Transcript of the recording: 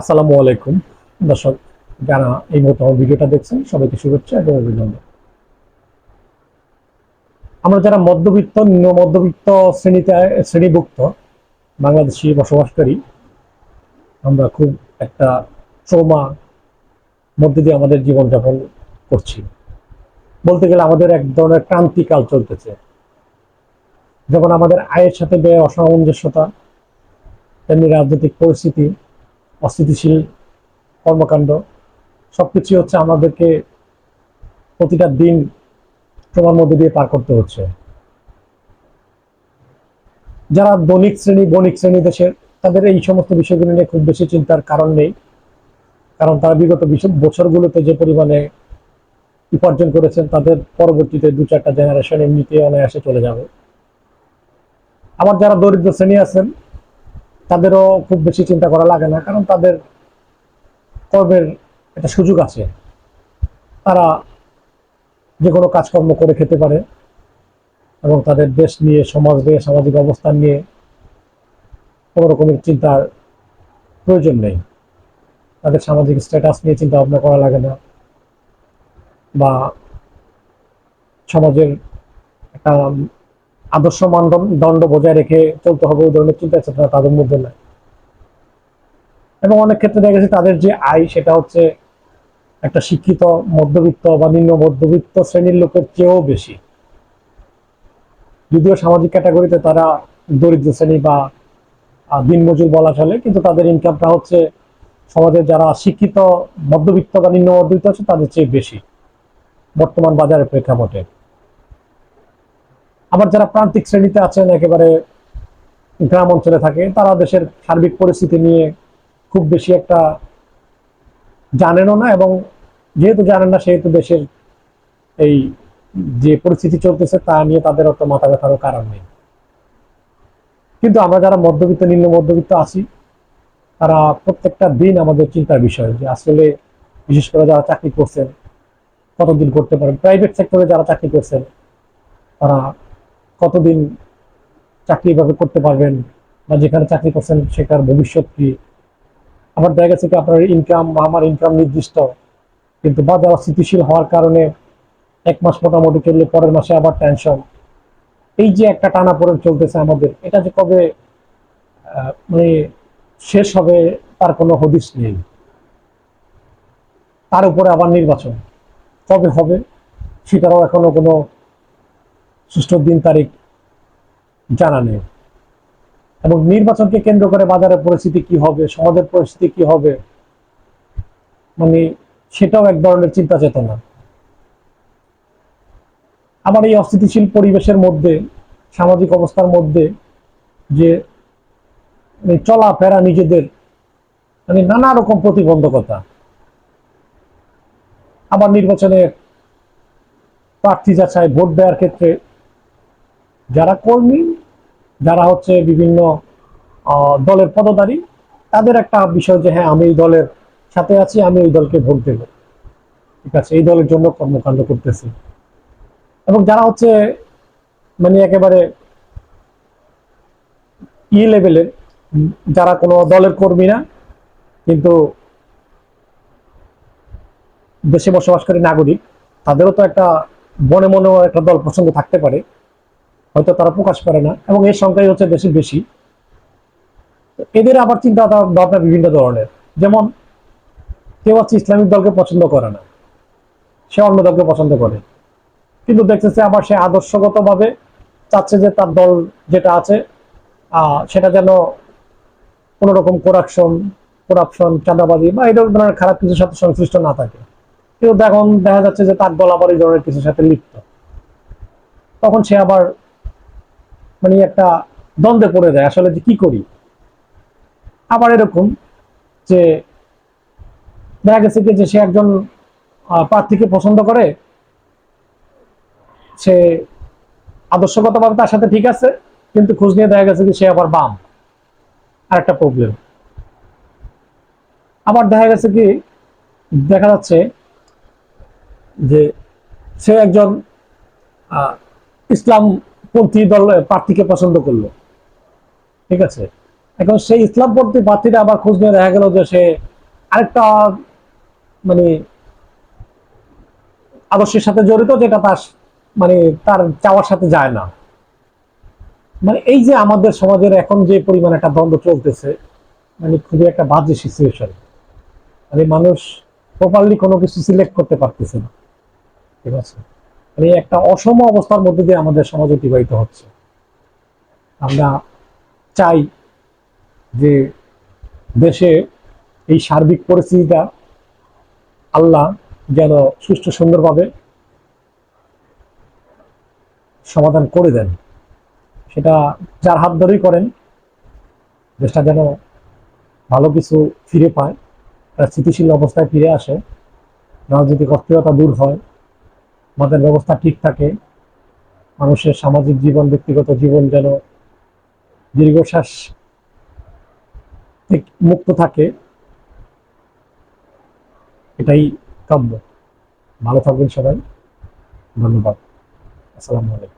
আসসালামু আলাইকুম। দর্শক, যারা এই আমার ভিডিওটা দেখছেন, সবাইকে শুভেচ্ছা এবং অভিনন্দন। আমরা যারা মধ্যবিত্ত, নিম্ন মধ্যবিত্ত শ্রেণীতে, শ্রেণীভুক্ত, বাংলাদেশি বসবাসকারী, আমরা খুব একটা ট্রমা মধ্যে দিয়ে আমাদের জীবনযাপন করছি। বলতে গেলে আমাদের এক ধরনের ক্রান্তিকাল চলতেছে। যখন আমাদের আয়ের সাথে ব্যয়, অসামঞ্জস্যতা, তেমনি রাজনৈতিক পরিস্থিতি অস্থিতিশীল কর্মকাণ্ড সবকিছু হচ্ছে আমাদেরকে প্রতিটা দিন তোমার মধ্যে দিয়ে পার করতে হচ্ছে। যারা দৈনিক শ্রেণি, বণিক শ্রেণি দেশের, তাদের এই সমস্ত বিষয়গুলো নিয়ে খুব বেশি চিন্তার কারণ নেই। কারণ তারা বিগত বছরগুলোতে যে পরিমাণে উপার্জন করেছেন, তাদের পরবর্তীতে দু চারটা জেনারেশন এমনিতে অনায়াসে চলে যাবে। আবার যারা দরিদ্র শ্রেণি আছেন তাদেরও খুব বেশি চিন্তা করা লাগে না, কারণ তাদের কর্মের একটা সুযোগ আছে। তারা যে কোনো কাজকর্ম করে খেতে পারে এবং তাদের দেশ নিয়ে, সমাজ নিয়ে, সামাজিক অবস্থান নিয়ে কোনো রকমের চিন্তার প্রয়োজন নেই। তাদের সামাজিক স্ট্যাটাস নিয়ে চিন্তা ভাবনা করা লাগে না বা সমাজের একটা আদর্শ মানদণ্ড বজায় রেখে চলতে হবে ওই ধরনের চিন্তা চেতনা তাদের মধ্যে নাই। এবং অনেক ক্ষেত্রে দেখা গেছে তাদের যে আয়, সেটা হচ্ছে একটা শিক্ষিত মধ্যবিত্ত বা নিম্ন মধ্যবিত্ত শ্রেণির লোকের চেয়েও বেশি। যদিও সামাজিক ক্যাটাগরিতে তারা দরিদ্র শ্রেণি বা দিনমজুর বলা চলে, কিন্তু তাদের ইনকামটা হচ্ছে সমাজের যারা শিক্ষিত মধ্যবিত্ত বা নিম্ন মধ্যবিত্ত আছে, তাদের চেয়ে বেশি। বর্তমান বাজারের প্রেক্ষাপটে। আবার যারা প্রান্তিক শ্রেণীতে আছেন, একেবারে গ্রাম অঞ্চলে থাকে, তারা দেশের সার্বিক পরিস্থিতি নিয়ে খুব বেশি একটা জানেনও না এবং যেহেতু জানেন না, সেহেতু দেশের এই যে পরিস্থিতি চলতেছে, তা নিয়ে তাদের অত মাথা ব্যথারও কারণ নেই। কিন্তু আমরা যারা মধ্যবিত্ত, নিম্ন মধ্যবিত্ত আছি, তারা প্রত্যেকটা দিন আমাদের চিন্তার বিষয় যে আসলে বিশেষ করে যারা চাকরি করছেন, কতদিন করতে পারেন? প্রাইভেট সেক্টরে যারা চাকরি করছেন, তারা কতদিন চাকরি এভাবে করতে পারবেন বা যেখানে চাকরি করছেন সেটার ভবিষ্যৎ কি? আবার দেখা গেছে কি আপনার ইনকাম আমার ইনকাম নির্দিষ্ট, কিন্তু বাজার স্থিতিশীল হওয়ার কারণে এক মাস মোটামুটি চললে পরের মাসে আবার টেনশন এই যে একটা টানা পড়ে চলতেছে আমাদের, এটা যে কবে মানে শেষ হবে তার কোনো হদিস নেই। তার উপরে আবার নির্বাচন, কবে হবে সেটারও এখনও কোনো সুষ্ঠু দিন তারিখ জানা নেই এবং নির্বাচনকে কেন্দ্র করে বাজারের পরিস্থিতি কি হবে, সমাজের পরিস্থিতি কি হবে মানে সেটাও এক ধরনের চিন্তা চেতনা। আবার এই অস্থিতিশীল পরিবেশের মধ্যে, সামাজিক অবস্থার মধ্যে যে মানে চলাফেরা নিজেদের মানে নানা রকম প্রতিবন্ধকতা। আবার নির্বাচনে প্রার্থী যাচাই, ভোট দেওয়ার ক্ষেত্রে যারা কর্মী, যারা হচ্ছে বিভিন্ন দলের পদধারী, তাদের একটা বিষয় যে হ্যাঁ আমি এই দলের সাথে আছি, আমি ওই দলকে ভোট দেব। ঠিক আছে, এই দলের জন্য কর্মকাণ্ড করতেছি। এবং যারা হচ্ছে মানে একেবারে ই লেভেলের, যারা কোনো দলের কর্মী না, কিন্তু দেশে বসবাসকারী নাগরিক, তাদেরও তো একটা, মনে মনেও একটা দল পছন্দ থাকতে পারে। হয়তো তারা প্রকাশ করে না, এবং এর সংখ্যাই হচ্ছে বেশি বেশি। এদের আবার চিন্তা ভাবনা বিভিন্ন ধরনের। যেমন, কেউ হচ্ছে ইসলামিক দলকে পছন্দ করে না, সে অন্য দলকে পছন্দ করে। কিন্তু দেখতেছে আবার সে আদর্শগতভাবে চাচ্ছে যে তার দল যেটা আছে সেটা যেন কোনো রকম করাপশন করাপশন চাঁদাবাজি বা এই ধরনের খারাপ কিছুর সাথে সংশ্লিষ্ট না থাকে। কিন্তু এখন দেখা যাচ্ছে যে তার দল আবার এই ধরনের কিছুর সাথে লিপ্ত। তখন সে আবার মানে একটা দ্বন্দ্বে পড়ে যায় আসলে যে কি করি? আবার এরকম যে দেখা গেছে যে সে একজন প্রার্থীকে পছন্দ করে সে আদর্শগতভাবে তার সাথে ঠিক আছে কিন্তু খোঁজ নিয়ে দেখা গেছে যে সে আবার বাম। আর একটা প্রবলেম আবার দেখা গেছে কি দেখা যাচ্ছে যে সে একজন আহ, ইসলামপন্থী দল প্রার্থীকে পছন্দ করল। ঠিক আছে? এখন সেই ইসলামপন্থী প্রার্থীটা আবার খোঁজ নিয়ে দেখা গেল যে সে আরেকটা মানে আদর্শের সাথে জড়িত যেটা তার মানে তার চাওয়ার সাথে যায় না। মানে এই যে আমাদের সমাজের এখন যে পরিমাণ একটা দ্বন্দ্ব চলতেছে মানে খুবই একটা বাজে সিচুয়েশন মানে মানুষ প্রপারলি কোনো কিছু সিলেক্ট করতে পারতেছে না। ঠিক আছে? মানে একটা অসম অবস্থার মধ্যে দিয়ে আমাদের সমাজ অতিবাহিত হচ্ছে। আমরা চাই যে দেশে এই সার্বিক পরিস্থিতিটা আল্লাহ যেন সুষ্ঠু সুন্দরভাবে সমাধান করে দেন। সেটা যার হাত ধরেই করেন, দেশটা যেন ভালো কিছু ফিরে পায়, তার স্থিতিশীল অবস্থায় ফিরে আসে, রাজনৈতিক অস্থিরতা দূর হয়। আমাদের ব্যবস্থা ঠিক থাকে। মানুষের সামাজিক জীবন, ব্যক্তিগত জীবন যেন দীর্ঘশ্বাস মুক্ত থাকে, এটাই কাম্য। ভালো থাকবেন সবাই। ধন্যবাদ। আসসালামু আলাইকুম।